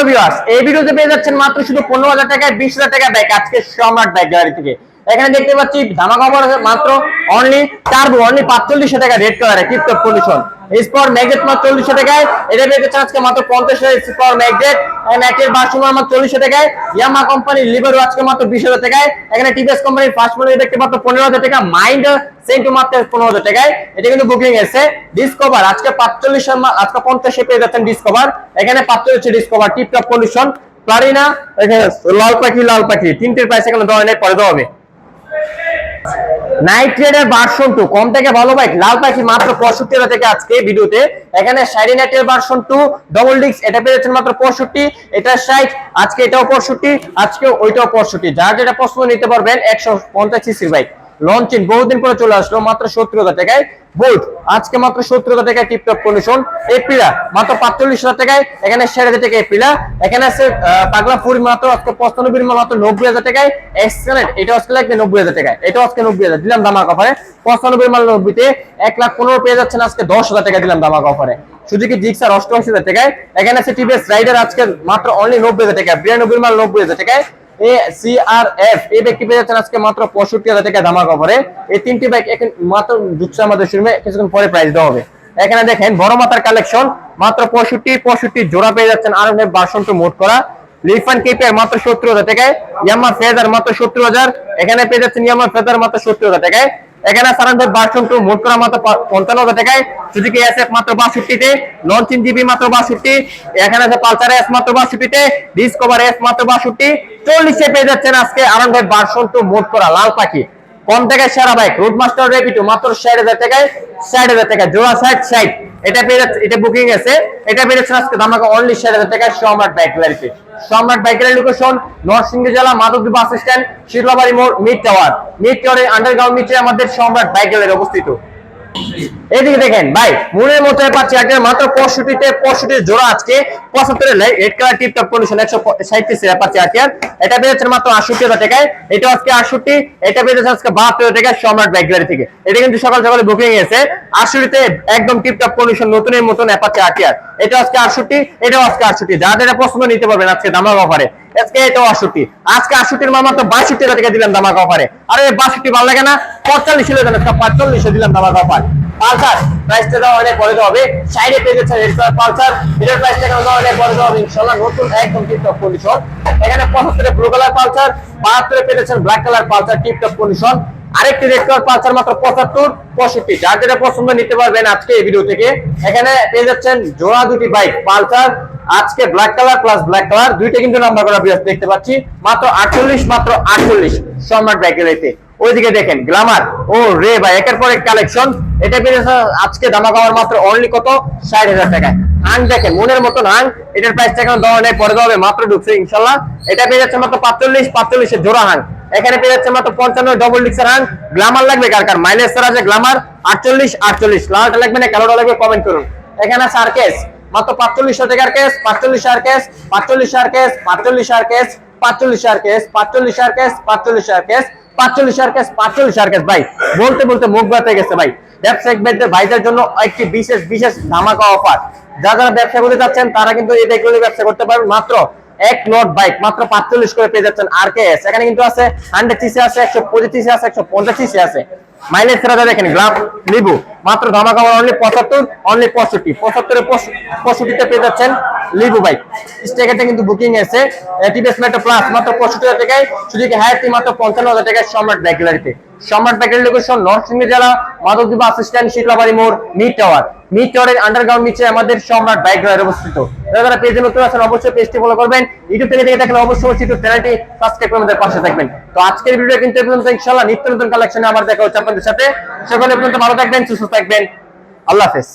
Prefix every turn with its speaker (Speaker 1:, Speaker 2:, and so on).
Speaker 1: Hello viewers, এই ভিডিওতে পেয়ে যাচ্ছেন মাত্র শুধু পনেরো হাজার টাকায় বিশ হাজার টাকা ব্যাগ আজকে সম্রাট ব্যাগ গ্যালারি থেকে। এখানে দেখতে পাচ্ছি ধামা কাপড় মাত্র অনলি টার্বো অনলি পাঁচচল্লিশশো টাকা রেড কালারে স্পর ম্যাগনেট মাত্র চল্লিশশো টাকায়, এটা আজকে মাত্র পঞ্চাশ মাত্র চল্লিশশো টাকায়। ইয়ামা কোম্পানির আজকে মাত্র বিশ হাজার টাকায়। এখানে কোম্পানির ফার্স্ট দেখতে মাত্র পনেরো হাজার টাকা মাইন্ড সেন্টু মাত্র পনেরো হাজার টাকায়। এটা কিন্তু বুকিং এসে ডিসকভার আজকে পাঁচচল্লিশ আজকে পঞ্চাশে পেয়ে যাচ্ছেন ডিসকভার এখানে পাঁচচল্লিশে ডিসকভার টিপটপ কন্ডিশন ক্লারিনা এখানে লাল পাখি লাল পাখি। তিনটের প্রাইস এখানে দেওয়া পরে দেওয়া হবে। নাইট রেডের ভার্সন টু কম থেকে ভালো বাইক লাল পাখি মাত্র পঁয়ষট্টি টাকা থেকে আজকে ভিডিওতে এখানে সাইডি নাইট্রেটের ভার্সন টু ডবল ডিক্স এটা পেয়েছেন মাত্র পঁয়ষট্টি, এটা ষাট, আজকে এটাও পঁয়ষট্টি আজকে ওইটাও পঁয়ষট্টি। যার যেটা পছন্দ নিতে পারবেন, একশো পঞ্চাশ সিসির বাইক লঞ্চিং বহুদিন পরে চলে আসলো, মাত্র সত্তর টাকায় বোল্ট আজকে মাত্র সত্তর টাকায় টিপটপ কন্ডিশন এপ্রিলা মাত্র পাঁচচল্লিশ হাজার টাকায়, এখানে ষাট হাজার টাকা এপ্রিলা এখানে আছে পাগলা ফুরি মাত্র আজকে পঁচানব্বই, মাত্র নব্বই হাজার টাকায়। এক্সেলেন্ট এটা আজকে লাগবে নব্বই হাজার টাকায়। এটা আজকে নব্বই হাজার, দিলাম দামা অফারে। পঁচানব্বই মাল নব্বইতে এক লাখ পনেরো পেয়ে যাচ্ছেন আজকে দশ হাজার টাকা দিলাম দামা অফারে। সুজুকি জিক্সার অষ্টআশি হাজার টাকায়? এখানে আছে টিভিএস রাইডার আজকে মাত্র অনলি নব্বই হাজার টাকা বিরানব্বই মাল নব্বই হাজার টাকায়। এখন দেখেন, বড় কালেকশন মাত্র পঁয়ষট্টি পঁয়ষট্টি জোড়া পেয়ে আর বাসন করা। মাত্র সত্তর হাজার ইয়ামা মাত্র সত্তর হাজার। এখানে পেয়ে যাচ্ছেন ইয়ামা ফেজার মাত্র সত্তর হাজার টাকায়। এখানে সারানভের ভার্সন টু মোট করা মাত্র পঞ্চান্ন হাজার টাকায়। সুজুকি এসএফ মাত্র বাষট্টিতে লঞ্চিং জিবি মাত্র বাষট্টি, এখানে আছে পালসার এস মাত্র বাষট্টিতে ডিসকভার এস মাত্র বাষট্টি। চল্লিশে পেয়ে যাচ্ছেন আজকে আনন্দের ভার্সন টু মোট করা লাল পাখি। কম থেকে সেরা বাইক রুট মাস্টার রেপিটো মাত্র ষাট হাজার টাকায়, ষাট হাজার টাকা জোড়া ষাট ষাট। এটা পেয়ে যাচ্ছে, এটা বুকিং আছে। এটা পেয়ে যাচ্ছে আজকে দামাকে অনলি ষাট হাজার টাকায় সম্রাট বাইক গ্যালারিতে সম্রাট বাইকের লোকেশন নরসিংদী জেলা, মাধবদী বাস স্ট্যান্ড শিরলাবাড়ি মোড় মিড টাওয়ার মিড টাওয়ারের আন্ডারগ্রাউন্ড নিচে আমাদের সম্রাট বাইক গ্যালারি অবস্থিত। এদিকে দেখেন, ভাই, মনের মতো পাচ্ছি আজকে মাত্র পঁয়ষট্টিতে পঁয়ষট্টি জোড়া আজকে, পঁচাত্তরের red colour tip top condition একশো ষাট পাচ্ছি আজকে এটা পেয়েছে মাত্র আটষট্টি হাজার টাকায় এটা আজকে আটষট্টি, এটা পেয়েছে আজকে বাহাত্তর টাকায় সম্রাট ব্যাগ গ্যালারি থেকে। এটা কিন্তু সকাল সকালে বুকিং এসে আটষট্টিতে একদম টিপ টপ কন্ডিশন নতুনের মতন অ্যাপাচে আটিয়ার এটা আজকে আটষট্টি, এটাও আজকে আটষট্টি। যারা যেটা পছন্দ নিতে পারবেন আজকে দামাক অফারে আজকে এটাও আটষট্টি। আজকে আটষট্টির মাল মাত্র বাষট্টি টাকা দিলাম দামাক অফারে আরে, বাষট্টি ভালো লাগে না? পঁয়তাল্লিশ দেন পাঁচচল্লিশে দিলাম দামাক অফার পালসার প্রাইসটা দাও অনেক দেওয়া হবে। সাইডে পেয়ে যাচ্ছে রেড কালার পালসার। এটার প্রাইসটা কেন দাও অনেক দেওয়া হবে ইনশাআল্লাহ নতুন একদম টিপটপ কন্ডিশন এখানে পঁচাত্তরে ব্লু কালার পালসার, বাহাত্তরে পেয়ে যাচ্ছেন black colour Pulsar tiptop condition আরেকটি রেড কালার পালসার মাত্র পঁচাত্তর, পঁয়ষট্টি। যার যেটা পছন্দ নিতে পারবেন আজকে এই ভিডিও থেকে। এখানে পেয়ে যাচ্ছেন জোড়া দুটি বাইক পালসার, আজকে black colour plus black colour দুইটা কিন্তু নাম্বার করা দেখতে পাচ্ছি। মাত্র আটচল্লিশ মাত্র আটচল্লিশ। সম্রাট বাইকের ওইদিকে দেখেন গ্লামার ও রে ভাই, একের পর এক কালেকশন এটা পেয়েছে আজকে দামা খাওয়ার মাত্র অনলি কত? ষাট হাজার টাকায়। হাং দেখেন, মনের মতন হাং এটার প্রাইসটা এখন দেওয়া নেই, পরে দেওয়া হবে, মাত্র ঢুকছে ইনশাল্লাহ। এটা পেয়ে যাচ্ছে মাত্র পাঁচচল্লিশ পাঁচচল্লিশের জোড়া হাং এখানে পেয়ে যাচ্ছে মাত্র পঞ্চান্ন ডবল ডিক্সের হাং গ্লামার লাগবে কার কার? মাইলেজ স্যার আছে গ্লামার আটচল্লিশ আটচল্লিশ। লালটা লাগবে না, কালোটা লাগবে কমেন্ট করুন। এখানে আছে আর কেস। মাত্র পাঁচচল্লিশশো টাকার কেস, পাঁচচল্লিশ আর কেস, পাঁচচল্লিশ আর কেস, পাঁচচল্লিশ আর কেস, পাঁচচল্লিশ আর কেস, পাঁচচল্লিশ আর কেস, পাঁচচল্লিশ আর কেস। পাঁচচল্লিশ পাঁচচল্লিশ ভাই, বলতে বলতে মুখ গেছে ভাই। ব্যবসায়িক ভাইদের জন্য একটি বিশেষ বিশেষ ধামাকা অফার যারা যারা ব্যবসা করতে চাচ্ছেন তারা কিন্তু এই ব্যবসা করতে পারবেন। মাত্র এক লট বাইক মাত্র পাঁচচল্লিশ করে পেয়ে যাচ্ছেন আর কে এস এখানে কিন্তু আছে হান্ড্রেড সিসি আছে, একশো পঁচিশ সিসি আছে, একশো পঞ্চাশ সিসি আছে। মাইলেজ ফেরা দেখেন গ্লাভ লিবু মাত্র ধামাকা অনলি পঁচাত্তর অনলি পঁয়ষট্টি। পঁচাত্তরে পঁয়ষট্টিতে পেয়ে যাচ্ছেন লিবু বাইক কিন্তু বুকিং আছে টিভিএস মেট্রো প্লাস মাত্র পঁয়ষট্টি হাজার টাকায় হায়ারটি মাত্র পঞ্চান্ন হাজার টাকায় সম্রাট সম্রাট ব্যাগলারি লোকেশন নরসিংদী জেলা মাধবদী বাস স্ট্যান্ড শীতলাবাড়ি মোড় মিড টাওয়ার মিড টাওয়ারের আন্ডারগ্রাউন্ড নিচে আমাদের সম্রাট বাইক অবস্থিত। যারা পেজে নতুন আছেন, অবশ্যই পেজটি ফলো করবেন। ইউটিউব থেকে দেখে থাকলে অবশ্যই অবশ্যই চ্যানেলটি সাবস্ক্রাইব করে আমাদের পাশে থাকবেন। তো আজকের ভিডিও কিন্তু পর্যন্ত, ইনশাআল্লাহ নিত্য নতুন কালেকশনে আবার দেখা হচ্ছে আপনাদের সাথে। সেখানে পর্যন্ত ভালো থাকবেন, সুস্থ থাকবেন। আল্লাহ হাফেজ।